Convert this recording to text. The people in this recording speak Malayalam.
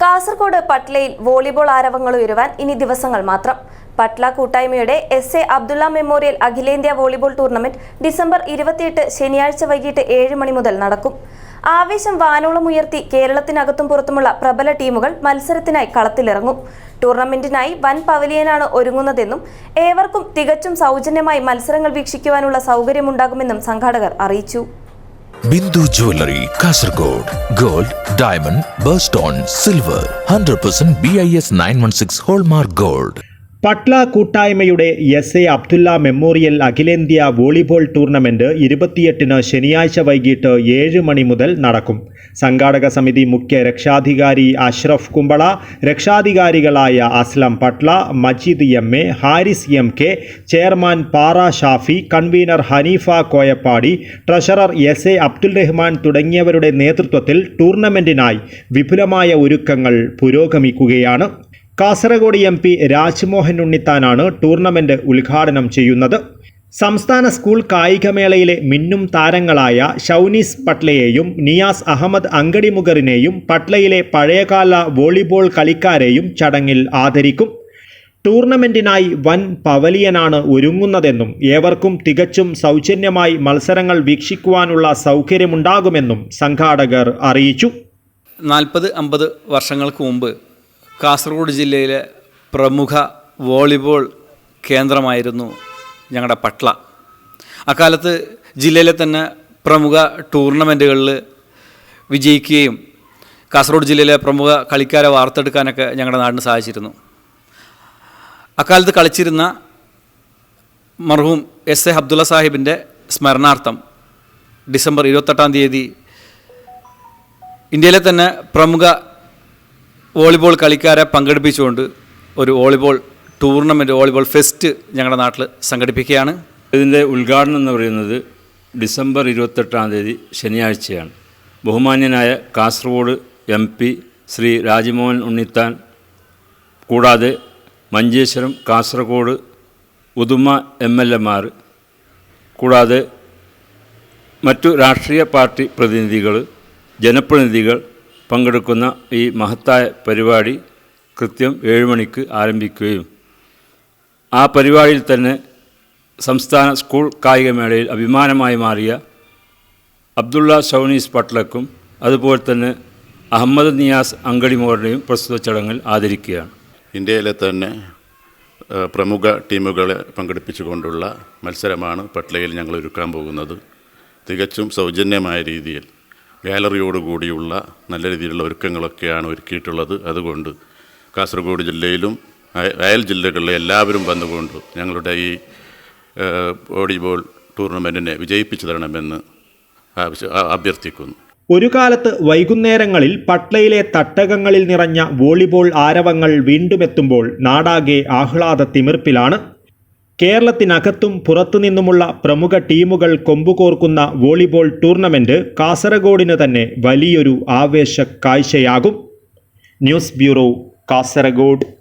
കാസർഗോഡ് പട്ലയിൽ വോളിബോൾ ആരവങ്ങൾ ഉയരുവാൻ ഇനി ദിവസങ്ങൾ മാത്രം. പട്ല കൂട്ടായ്മയുടെ എസ് എ അബ്ദുള്ള മെമ്മോറിയൽ അഖിലേന്ത്യാ വോളിബോൾ ടൂർണമെന്റ് ഡിസംബർ ഇരുപത്തിയെട്ട് ശനിയാഴ്ച വൈകിട്ട് ഏഴ് മണി മുതൽ നടക്കും. ആവേശം വാനോളം ഉയർത്തി കേരളത്തിനകത്തും പുറത്തുമുള്ള പ്രബല ടീമുകൾ മത്സരത്തിനായി കളത്തിലിറങ്ങും. ടൂർണമെന്റിനായി വൻ പവലിയനാണ് ഒരുങ്ങുന്നതെന്നും ഏവർക്കും തികച്ചും സൗജന്യമായി മത്സരങ്ങൾ വീക്ഷിക്കുവാനുള്ള സൗകര്യമുണ്ടാകുമെന്നും സംഘാടകർ അറിയിച്ചു. Bindu jewellery Kasaragod gold diamond birthstone silver hundred percent B I S nine one six hallmark gold Patla കൂട്ടായ്മയുടെ എസ് എ അബ്ദുല്ല മെമ്മോറിയൽ അഖിലേന്ത്യാ വോളിബോൾ ടൂർണമെന്റ് ഇരുപത്തിയെട്ടിന് ശനിയാഴ്ച വൈകിട്ട് ഏഴ് മണി മുതൽ നടക്കും. സംഘാടക സമിതി മുഖ്യ രക്ഷാധികാരി Ashraf Kumbla രക്ഷാധികാരികളായ Aslam Patla Majeed M A Haris M K chairman Para Shafi convener Hanifa Koyappadi treasurer S A Abdul Rahman തുടങ്ങിയവരുടെ നേതൃത്വത്തിൽ ടൂർണമെന്റിനായി വിപുലമായ ഒരുക്കങ്ങൾ പുരോഗമിക്കുകയാണ്. കാസർഗോഡ് എം പി രാജ്മോഹൻ ഉണ്ണിത്താനാണ് ടൂർണമെന്റ് ഉദ്ഘാടനം ചെയ്യുന്നത്. സംസ്ഥാന സ്കൂൾ കായികമേളയിലെ മിന്നും താരങ്ങളായ ഷൗനീസ് പട്ലയെയും നിയാസ് അഹമ്മദ് അങ്കടിമുഖറിനെയും പട്ലയിലെ പഴയകാല വോളിബോൾ കളിക്കാരെയും ചടങ്ങിൽ ആദരിക്കും. ടൂർണമെന്റിനായി വൻ പവലിയനാണ് ഒരുങ്ങുന്നതെന്നും ഏവർക്കും തികച്ചും സൗജന്യമായി മത്സരങ്ങൾ വീക്ഷിക്കുവാനുള്ള സൗകര്യമുണ്ടാകുമെന്നും സംഘാടകർ അറിയിച്ചു. നാൽപ്പത് അമ്പത് വർഷങ്ങൾക്ക് മുമ്പ് കാസർഗോഡ് ജില്ലയിലെ പ്രമുഖ വോളിബോൾ കേന്ദ്രമായിരുന്നു ഞങ്ങളുടെ പട്ള. അക്കാലത്ത് ജില്ലയിലെ തന്നെ പ്രമുഖ ടൂർണമെന്റുകളിൽ വിജയിക്കുകയും കാസർഗോഡ് ജില്ലയിലെ പ്രമുഖ കളിക്കാരെ വാർത്തെടുക്കാനൊക്കെ ഞങ്ങളുടെ നാടിന് സാധിച്ചിരുന്നു. അക്കാലത്ത് കളിച്ചിരുന്ന മർഹൂം എസ് എ അബ്ദുള്ള സാഹിബിന്റെ സ്മരണാർത്ഥം ഡിസംബർ ഇരുപത്തെട്ടാം തീയതി ഇന്ത്യയിലെ തന്നെ പ്രമുഖ വോളിബോൾ കളിക്കാരെ പങ്കെടുപ്പിച്ചുകൊണ്ട് ഒരു വോളിബോൾ ടൂർണമെന്റ് വോളിബോൾ ഫെസ്റ്റ് ഞങ്ങളുടെ നാട്ടിൽ സംഘടിപ്പിക്കുകയാണ്. ഇതിന്റെ ഉദ്ഘാടനം എന്ന് പറയുന്നത് ഡിസംബർ ഇരുപത്തെട്ടാം തീയതി ശനിയാഴ്ചയാണ്. ബഹുമാന്യനായ കാസർഗോഡ് എം പി ശ്രീ രാജ്മോഹൻ ഉണ്ണിത്താൻ കൂടാതെ മഞ്ചേശ്വരം കാസർഗോഡ് ഉദുമ എം എൽ എമാർ കൂടാതെ മറ്റു രാഷ്ട്രീയ പാർട്ടി പ്രതിനിധികൾ ജനപ്രതിനിധികൾ പങ്കെടുക്കുന്ന ഈ മഹത്തായ പരിപാടി കൃത്യം ഏഴ് മണിക്ക് ആരംഭിക്കുകയും ആ പരിപാടിയിൽ തന്നെ സംസ്ഥാന സ്കൂൾ കായികമേളയിൽ അഭിമാനമായി മാറിയ അബ്ദുള്ള ഷൗനീസ് പട്ലക്കും അതുപോലെ തന്നെ അഹമ്മദ് നിയാസ് അങ്കടിമോറിനെയും പ്രസ്തുത ചടങ്ങിൽ ആദരിക്കുകയാണ്. ഇന്ത്യയിലെ തന്നെ പ്രമുഖ ടീമുകളെ പങ്കെടുപ്പിച്ചുകൊണ്ടുള്ള മത്സരമാണ് പട്ലയിൽ ഞങ്ങൾ ഒരുക്കാൻ പോകുന്നത്. തികച്ചും സൗജന്യമായ രീതിയിൽ. ഗാലറിയോടുകൂടിയുള്ള നല്ല രീതിയിലുള്ള ഒരുക്കങ്ങളൊക്കെയാണ് ഒരുക്കിയിട്ടുള്ളത്. അതുകൊണ്ട് കാസർഗോഡ് ജില്ലയിലും അയ- അയൽ ജില്ലകളിലെ എല്ലാവരും വന്നുകൊണ്ട് ഞങ്ങളുടെ ഈ വോളിബോൾ ടൂർണമെന്റിനെ വിജയിപ്പിച്ചു തരണമെന്ന് അഭ്യർത്ഥിക്കുന്നു. ഒരു കാലത്ത് വൈകുന്നേരങ്ങളിൽ പട്ലയിലെ തട്ടകങ്ങളിൽ നിറഞ്ഞ വോളിബോൾ ആരവങ്ങൾ വീണ്ടുമെത്തുമ്പോൾ നാടാകെ ആഹ്ലാദ തിമിർപ്പിലാണ് കേരളത്തിനകത്തും പുറത്തുനിന്നുമുള്ള പ്രമുഖ ടീമുകൾ കൊമ്പുകോർക്കുന്ന വോളിബോൾ ടൂർണമെന്റ് കാസർഗോഡിന് തന്നെ വലിയൊരു ആവേശ കാഴ്ചയാകും. News bureau Kasaragod.